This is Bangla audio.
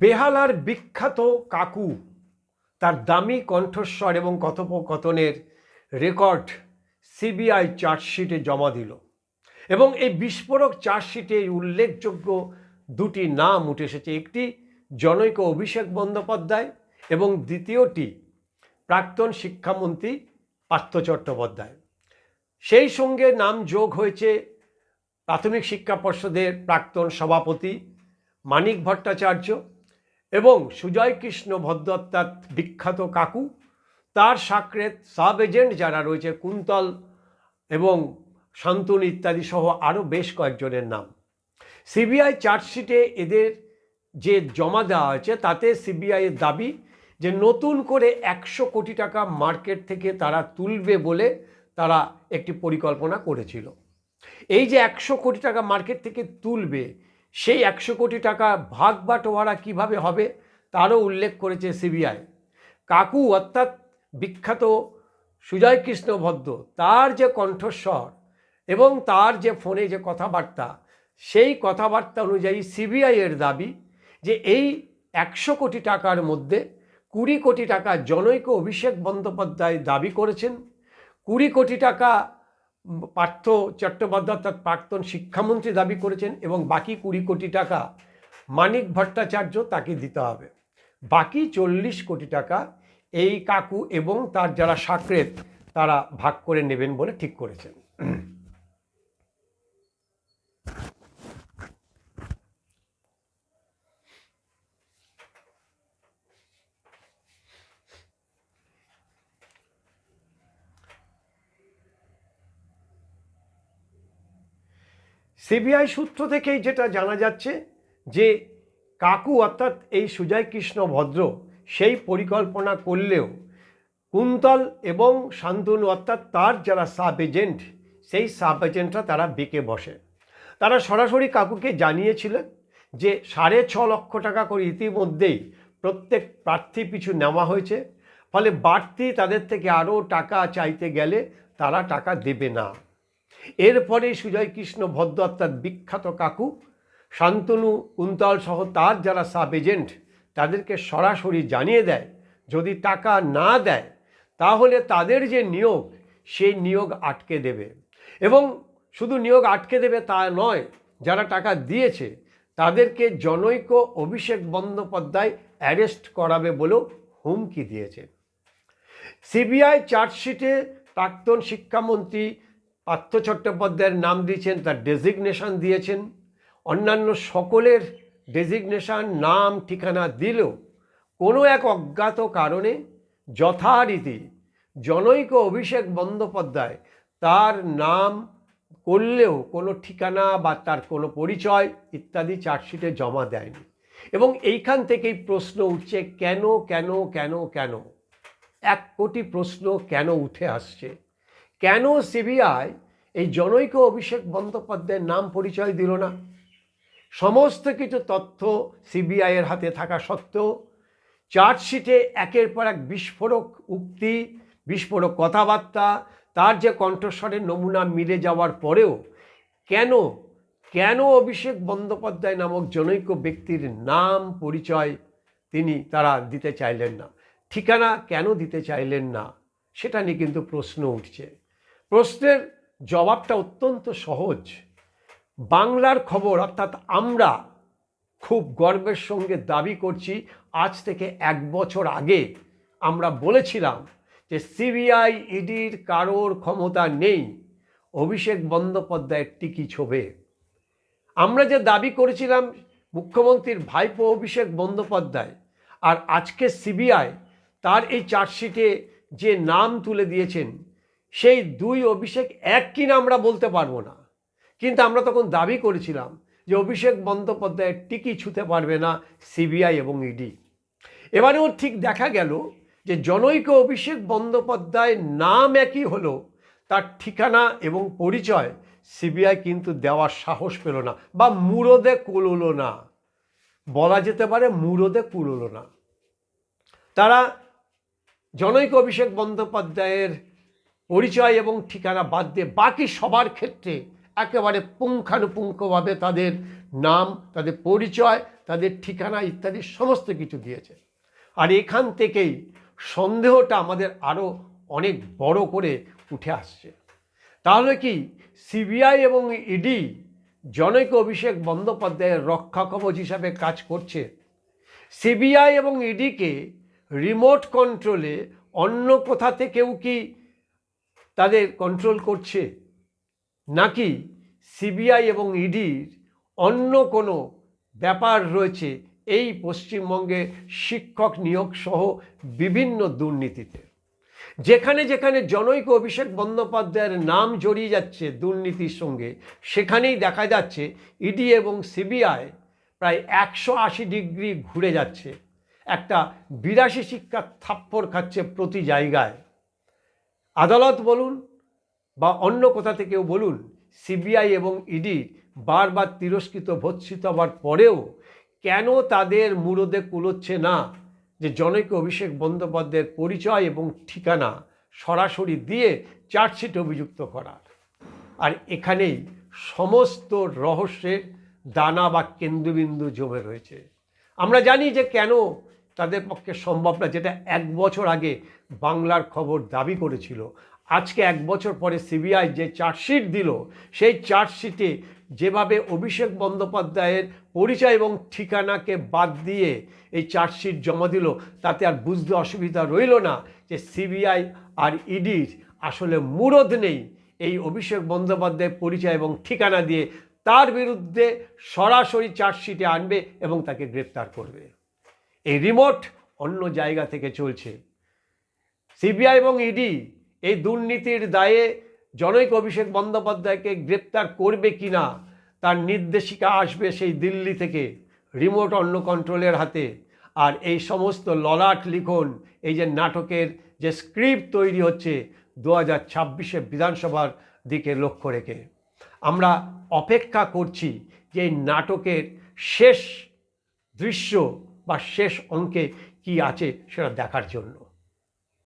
বেহালার বিখ্যাত কাকু, তার দামি কণ্ঠস্বর এবং কথোপকথনের রেকর্ড সিবিআই চার্জশিটে জমা দিল এবং এই বিস্ফোরক চার্জশিটে উল্লেখযোগ্য দুটি নাম উঠে এসেছে। একটি জনৈক অভিষেক বন্দ্যোপাধ্যায় এবং দ্বিতীয়টি প্রাক্তন শিক্ষামন্ত্রী পার্থ চট্টোপাধ্যায়। সেই সঙ্গে নাম যোগ হয়েছে প্রাথমিক শিক্ষা পর্ষদের প্রাক্তন সভাপতি মানিক ভট্টাচার্য এবং সুজয় কৃষ্ণ ভদ্র অর্থাৎ বিখ্যাত কাকু, তার সাকরেত সাব এজেন্ট যারা রয়েছে, কুন্তল এবং শান্তনু ইত্যাদি সহ আরও বেশ কয়েকজনের নাম। সিবিআই চার্জশিটে এদের যে জমা দেওয়া হয়েছে, তাতে সিবিআইয়ের দাবি যে নতুন করে একশো কোটি টাকা মার্কেট থেকে তারা তুলবে বলে তারা একটি পরিকল্পনা করেছিল। এই যে একশো কোটি টাকা মার্কেট থেকে তুলবে সেই একশো কোটি টাকা ভাগ বাটোয়ারা কীভাবে হবে তারও উল্লেখ করেছে সিবিআই। কাকু অর্থাৎ বিখ্যাত সুজয় কৃষ্ণ ভদ্র, তার যে কণ্ঠস্বর এবং তার যে ফোনে যে কথাবার্তা, সেই কথাবার্তা অনুযায়ী সিবিআইয়ের দাবি যে এই একশো কোটি টাকার মধ্যে কুড়ি কোটি টাকা জনৈক অভিষেক বন্দ্যোপাধ্যায় দাবি করেছেন, কুড়ি কোটি টাকা পার্থ চট্টোপাধ্যায় তার প্রাক্তন শিক্ষামন্ত্রী দাবি করেছেন এবং বাকি কুড়ি কোটি টাকা মানিক ভট্টাচার্য তাকে দিতে হবে। বাকি চল্লিশ কোটি টাকা এই কাকু এবং তার যারা সাকরেত, তারা ভাগ করে নেবেন বলে ঠিক করেছেন। সিবিআই সূত্র থেকেই যেটা জানা যাচ্ছে যে কাকু অর্থাৎ এই সুজয় কৃষ্ণ ভদ্র সেই পরিকল্পনা করলেও কুন্তল এবং শান্তনু অর্থাৎ তার যারা সাব এজেন্ট, সেই সাব এজেন্টরা তারা বেঁকে বসে। তারা সরাসরি কাকুকে জানিয়েছিলেন যে সাড়ে ছ লক্ষ টাকা করে ইতিমধ্যেই প্রত্যেক প্রার্থী পিছু নেওয়া হয়েছে, ফলে বাড়তি তাদের থেকে আরও টাকা চাইতে গেলে তারা টাকা দেবে না। এরপরে সুজয় কৃষ্ণ ভদ্র অর্থাৎ বিখ্যাত কাকু, শান্তনু কুন্তল সহ তার যারা সাব এজেন্ট, তাদেরকে সরাসরি জানিয়ে দেয়, যদি টাকা না দেয়, তাহলে তাদের যে নিয়োগ, সেই নিয়োগ আটকে দেবে। এবং শুধু নিয়োগ আটকে দেবে তা নয়, যারা টাকা দিয়েছে, তাদেরকে জনৈক অভিষেক বন্দ্যোপাধ্যায় অ্যারেস্ট করাবে বলেও হুমকি দিয়েছে। সিবিআই চার্জশিটে প্রাক্তন শিক্ষামন্ত্রী পার্থ চট্টোপাধ্যায়ের নাম দিয়েছেন, তার ডেজিগনেশন দিয়েছেন। অন্যান্য সকলের ডেজিগনেশন নাম, ঠিকানা দিলেও কোনো এক অজ্ঞাত কারণে যথারীতি জনৈক অভিষেক বন্দ্যোপাধ্যায় তার নাম করলেও কোনো ঠিকানা বা তার কোনো পরিচয় ইত্যাদি চার্জশিটে জমা দেয়নি। এবং এইখান থেকেই প্রশ্ন উঠছে, কেন কেন কেন কেন? এক কোটি প্রশ্ন কেন উঠে আসছে? কেন সিবিআই এই জনৈক অভিষেক বন্দ্যোপাধ্যায়ের নাম পরিচয় দিল না? সমস্ত কিছু তথ্য সিবিআইয়ের হাতে থাকা সত্ত্বেও চার্জশিটে একের পর এক বিস্ফোরক উক্তি, বিস্ফোরক কথাবার্তা, তার যে কণ্ঠস্বরের নমুনা মিলে যাওয়ার পরেও কেন কেন অভিষেক বন্দ্যোপাধ্যায় নামক জনৈক ব্যক্তির নাম পরিচয় তিনি, তারা দিতে চাইলেন না? ঠিকানা কেন দিতে চাইলেন না? সেটা নিয়ে কিন্তু প্রশ্ন উঠছে। প্রশ্নের জবাবটা অত্যন্ত সহজ। বাংলার খবর, অর্থাৎ আমরা খুব গর্বের সঙ্গে দাবি করছি, আজ থেকে এক বছর আগে আমরা বলেছিলাম যে সিবিআই ইডির কারোর ক্ষমতা নেই, অভিষেক বন্দ্যোপাধ্যায়ের টিকি ছোবে। আমরা যে দাবি করেছিলাম মুখ্যমন্ত্রীর ভাইপো অভিষেক বন্দ্যোপাধ্যায় আর আজকে সিবিআই তার এই চার্জশিটে যে নাম তুলে দিয়েছেন সেই দুই অভিষেক এক কিনা আমরা বলতে পারব না। কিন্তু আমরা তখন দাবি করেছিলাম যে অভিষেক বন্দ্যোপাধ্যায়ের টিকি ছুতে পারবে না সিবিআই এবং ইডি। এবারেও ঠিক দেখা গেল যে জনৈক অভিষেক বন্দ্যোপাধ্যায় নাম একই হলো, তার ঠিকানা এবং পরিচয় সিবিআই কিন্তু দেওয়ার সাহস পেল না বা মুরদে কুলোলো না। বলা যেতে পারে মুরদে কুলোলো না। তারা জনৈক অভিষেক বন্দ্যোপাধ্যায়ের পরিচয় এবং ঠিকানা বাদ দিয়ে বাকি সবার ক্ষেত্রে একেবারে পুঙ্খানুপুঙ্খভাবে তাদের নাম, তাদের পরিচয়, তাদের ঠিকানা ইত্যাদি সমস্ত কিছু দিয়েছে। আর এখান থেকেই সন্দেহটা আমাদের আরও অনেক বড় করে উঠে আসছে। তাহলে কি সিবিআই এবং ইডি জনৈক অভিষেক বন্দ্যোপাধ্যায়ের রক্ষা কবচ হিসাবে কাজ করছে? সিবিআই এবং ইডিকে রিমোট কন্ট্রোলে অন্য কোথা থেকেও কি তাদের কন্ট্রোল করছে। নাকি সিবিআই এবং ইডির অন্য কোনো ব্যাপার রয়েছে এই পশ্চিমবঙ্গে শিক্ষক নিয়োগ সহ বিভিন্ন দুর্নীতিতে? যেখানে যেখানে জনৈক অভিষেক বন্দ্যোপাধ্যায়ের নাম জড়িয়ে যাচ্ছে দুর্নীতির সঙ্গে, সেখানেই দেখা যাচ্ছে ইডি এবং সিবিআই প্রায় একশো আশি ডিগ্রি ঘুরে যাচ্ছে। একটা বিরাশি শিক্ষা থাপ্পড় খাচ্ছে প্রতি জায়গায়। আদালত বলুন বা অন্য কোথা থেকেও বলুন, সিবিআই এবং ইডি বারবার তিরস্কৃত, ভৎসিত হওয়ার পরেও কেন তাদের মুরদে কুলোচ্ছে না যে জনৈক অভিষেক বন্দ্যোপাধ্যায়ের পরিচয় এবং ঠিকানা সরাসরি দিয়ে চার্জশিট অভিযুক্ত করার? আর এখানেই সমস্ত রহস্যের দানা বা কেন্দ্রবিন্দু জমে রয়েছে। আমরা জানি যে কেন তাদের পক্ষে সম্ভব না, যেটা এক বছর আগে বাংলার খবর দাবি করেছিল। আজকে এক বছর পরে সিবিআই যে চার্জশিট দিল, সেই চার্জশিটে যেভাবে অভিষেক বন্দ্যোপাধ্যায়ের পরিচয় এবং ঠিকানাকে বাদ দিয়ে এই চার্জশিট জমা দিল, তাতে আর বুঝতে অসুবিধা রইল না যে সিবিআই আর ইডির আসলে মুরদ নেই এই অভিষেক বন্দ্যোপাধ্যায়ের পরিচয় এবং ঠিকানা দিয়ে। তার বিরুদ্ধে সরাসরি চার্জশিটে আনবে এবং তাকে গ্রেপ্তার করবে। এই রিমোট অন্য জায়গা থেকে চলছে। সিবিআই এবং ইডি এই দুর্নীতির দায়ে জনৈক অভিষেক বন্দ্যোপাধ্যায়কে গ্রেপ্তার করবে কি না, তার নির্দেশিকা আসবে সেই দিল্লি থেকে রিমোট অন্য কন্ট্রোলের হাতে। আর এই সমস্ত ললাট লিখন, এই যে নাটকের যে স্ক্রিপ্ট তৈরি হচ্ছে দু হাজার ছাব্বিশে বিধানসভার দিকে লক্ষ্য রেখে। আমরা অপেক্ষা করছি যে এই নাটকের শেষ দৃশ্য বা শেষ অঙ্কে কি আছে সেটা দেখার জন্য।